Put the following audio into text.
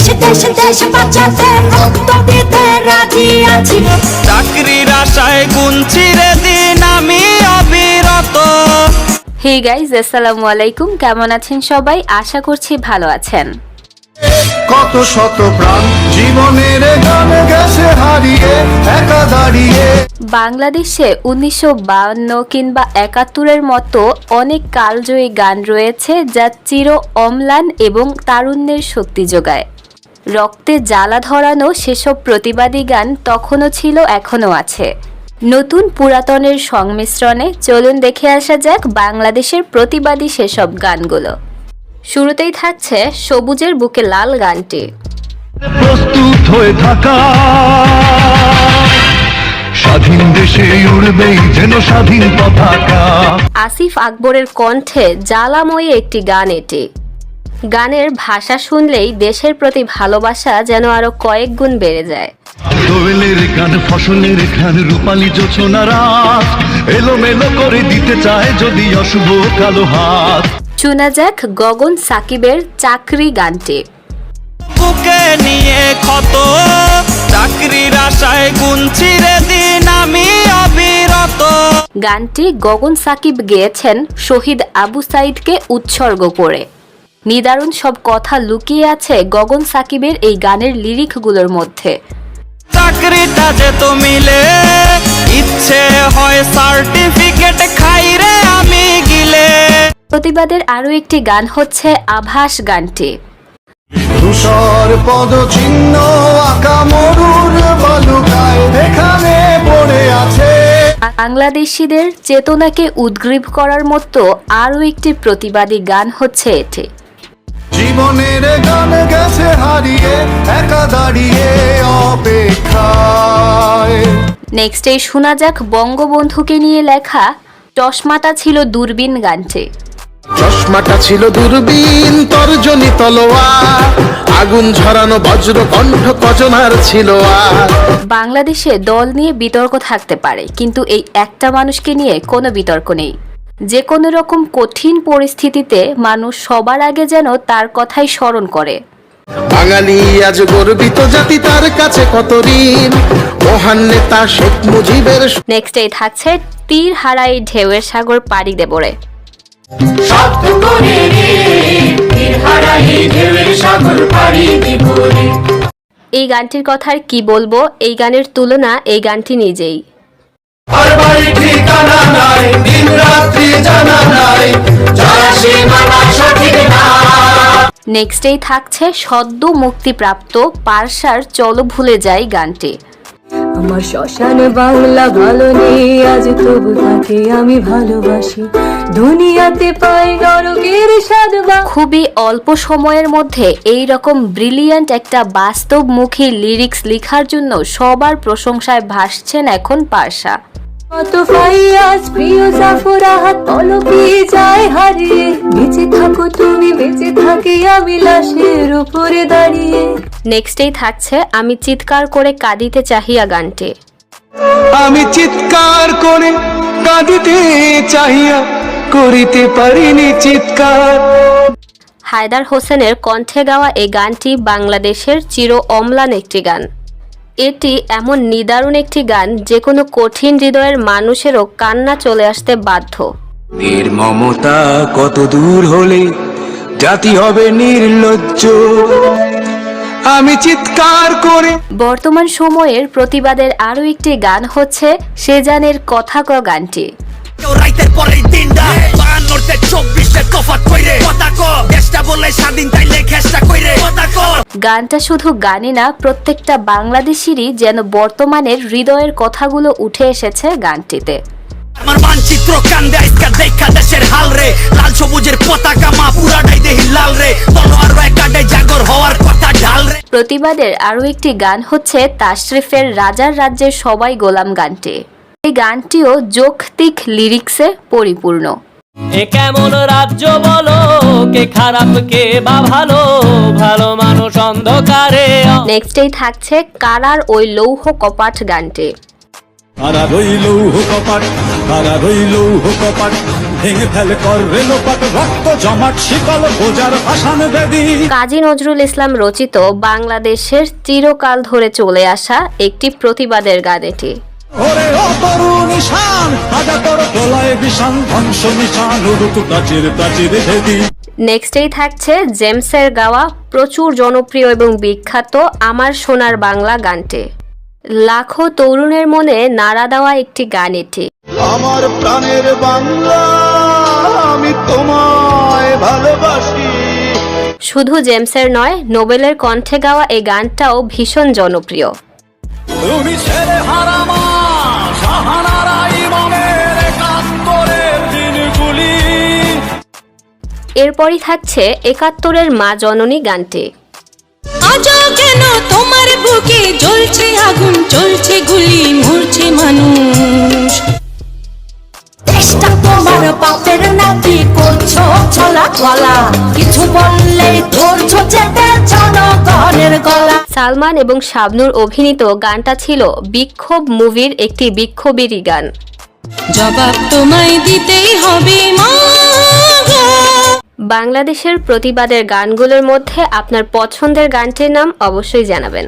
দেশ দেশ দেশ বাঁচাতে রক্ত দিতে রাজি আছি। চাকরির আশায় গুনছি রে দিন আমি অবিরত। হে গাইজ আসসালামু আলাইকুম। কেমন আছেন সবাই? আশা করছি ভালো আছেন। কত শত প্রাণ জীবনের গান গেছে হারিয়ে একা দাঁড়িয়ে। বাংলাদেশে উনিশশো বাউন্ন কিংবা একাত্তরের মতো অনেক কালজয়ী গান রয়েছে যা চির অম্লান এবং তারুণ্যের শক্তি যোগায়। রক্তে জ্বালা ধরানো সেসব প্রতিবাদী গান তখনও ছিল এখনও আছে। নতুন পুরাতনের সংমিশ্রণে চলুন দেখে আসা যাক বাংলাদেশের প্রতিবাদী সেসব গানগুলো। শুরুতেই থাকছে সবুজের বুকে লাল গানটি। প্রস্তুত হয়ে থাকা। স্বাধীন দেশে উড়বেই যেন স্বাধীন পতাকা। আসিফ আকবরের কণ্ঠে জ্বালাময়ী একটি গান এটি। গানের ভাষা শুনলেই দেশের প্রতি ভালোবাসা যেন আরও কয়েক গুণ বেড়ে যায়। দোয়েলের গান ফসলের গান রূপালী যোচনা রাত এলোমেলো করে দিতে চায় যদি অশুভ কালো হাত। শোনা যাক গগন সাকিবের চাকরি গানটি। বুকে নিয়ে ক্ষত চাকরির আশায় গুনছি রে দিন আমি অবিরত। গানটি গগন সাকিব গেয়েছেন শহীদ আবু সাইদকে উৎসর্গ করে। নিদারুণ সব কথা লুকিয়ে আছে গগন সাকিবের এই গানের লিরিকগুলোর মধ্যে। চাকরিটা যে তো মিলে ইচ্ছে হয় সার্টিফিকেট খাই রে আমি গিলে। প্রতিবাদের আরও একটি গান হচ্ছে আভাস গানটি। ধূসর পদ চিহ্ন আঁকা মরুর বালুকায় পড়ে আছে। বাংলাদেশিদের চেতনাকে উদ্গ্রীব করার মতো আরও একটি প্রতিবাদী গান হচ্ছে এটি। জীবনের গান গেছে হারিয়ে একা দাঁড়িয়ে অপেক্ষায়। নেক্সট শোনা যাক বঙ্গবন্ধুকে নিয়ে লেখা চশমাটা ছিল দূরবীন গানটি। চশমাটা ছিল দূরবীন তর্জনী তলোয়া আগুন ঝরানো বজ্র কণ্ঠ কজনার ছিল বাংলাদেশে দল নিয়ে বিতর্ক থাকতে পারে কিন্তু এই একটা মানুষকে নিয়ে কোনো বিতর্ক নেই। যে কোনো রকম কঠিন পরিস্থিতিতে মানুষ সবার আগে যেন তার কথাই স্মরণ করে। বাঙালি আজ গর্বিত জাতি তার কাছে কত ঋণ? মহান নেতা শেখ মুজিবের নেক্সট এই থাকছে তীর হারাই ঢেউয়ের সাগর পাড়ি দেবরে এই গানটির কথা আর কি বলব? এই গানের তুলনা এই গানটি নিজেই। আর বাড়ি ঠিকানা নাই দিন রাত্রি জানা নাই যারা সীমানা সঠিক না। নেক্সটেই থাকছে সদ্য মুক্তিপ্রাপ্ত পারসার চলো ভুলে যাই গানটি। আমার শ্মশানে বাংলা ভালো নেই আজ তবু তাকে আমি ভালোবাসি। দুনিয়াতে পাই নরকের স্বাদ খুবই অল্প সময়ের মধ্যে এই রকম ব্রিলিয়ান্ট একটা বাস্তবমুখী লিরিক্স লেখার জন্য সবার প্রশংসায় ভাসছেন এখন পারসা। কত ফাইয়াজ প্রিয় জাফরাহাত পলকে যায় হারিয়ে? বেঁচে থাকো তুমি বেঁচে থাকি আমি লাশের উপরে দাঁড়িয়ে। নেক্সটেই থাকছে আমি চিৎকার করে কাঁদিতে চাহিয়া গানটি। আমি চিৎকার করে কাঁদিতে চাহিয়া করিতে পারিনি চিৎকার। হায়দার হোসেনের কণ্ঠে গাওয়া এই গানটি বাংলাদেশের চির অম্লান একটি গান। এটি এমন নিদারুণ একটি গান যে কোনো কঠিন হৃদয়ের মানুষেরও কান্না চলে আসতে বাধ্য। নির্মমতা কত দূর হলে জাতি হবে নির্লজ্জ। আমি চিৎকার করে বর্তমান সময়ের প্রতিবাদের আরও একটি গান হচ্ছে সেজানের কথা ক গানটি। রাইতের পরের দিনটা চব্বিশে তফাত কইরে। কথা ক দেশটা বলে স্বাধীন তাইলে কইরে। কথা ক। গানটা শুধু গানে না প্রত্যেকটা বাংলাদেশিরই যেন বর্তমানের হৃদয়ের কথাগুলো উঠে এসেছে গানটিতে। আমার মানচিত্র কান্দে দেখা দেশের হাল রে। লাল সবুজের পতাকা মা পুরাটাই দেহি লাল রে। তলোয়ার একাডে জাগর হওয়ার কথা ঢাল রে। প্রতিবাদের আরও একটি গান হচ্ছে তাশরিফের রাজার রাজ্যের সবাই গোলাম গানটি। এই গানটিও যৌক্তিক লিরিক্সে পরিপূর্ণ। এ কেমন রাজ্য বলো? কে খারাপ কে বা ভালো? ভালো মানুষ অন্ধকারে। নেক্সটেই থাকছে কারার ওই লৌহ কপাট গানটি। তারা রইল কপাট তারা রইল কপাট ভেঙে ফেলে কর রেলোপাট রক্ত জমাট শিকল বোজার ভাসান বেদি কাজী নজরুল ইসলাম রচিত বাংলাদেশের চিরকাল ধরে চলে আসা একটি প্রতিবাদের গান এটি। ওরে ও ধ্বংস নিশান উড়ুত প্রাচীর প্রাচীর ভেদি। নেক্সটেই থাকছে জেমসের গাওয়া প্রচুর জনপ্রিয় এবং বিখ্যাত আমার সোনার বাংলা গানটি। লাখো তরুণের মনে নাড়া দেওয়া একটি গান এটি। আমার প্রাণের বাংলা আমি তোমায় ভালোবাসি। শুধু জেমসের নয় নোবেলের কণ্ঠে গাওয়া এই গানটাও ভীষণ জনপ্রিয়। তুমি ছেলে হারামা এরপরই থাকছে একাত্তরের মা জননী গানটি। আজও কেন তোমার বুকে জ্বলছে আগুন চলছে গুলি মরছে মানুষ? চেষ্টা তোমার বাপের নাকি করছ ছলা গলা কিছু বললে ধরছো চেপে জনগণের গলা। সালমান এবং শাবনুর অভিনীত গানটা ছিল বিক্ষোভ মুভির একটি বিক্ষোভেরই গান। জবাব তোমায় দিতেই হবে মা। বাংলাদেশের প্রতিবাদের গানগুলোর মধ্যে আপনার পছন্দের গানটির নাম অবশ্যই জানাবেন।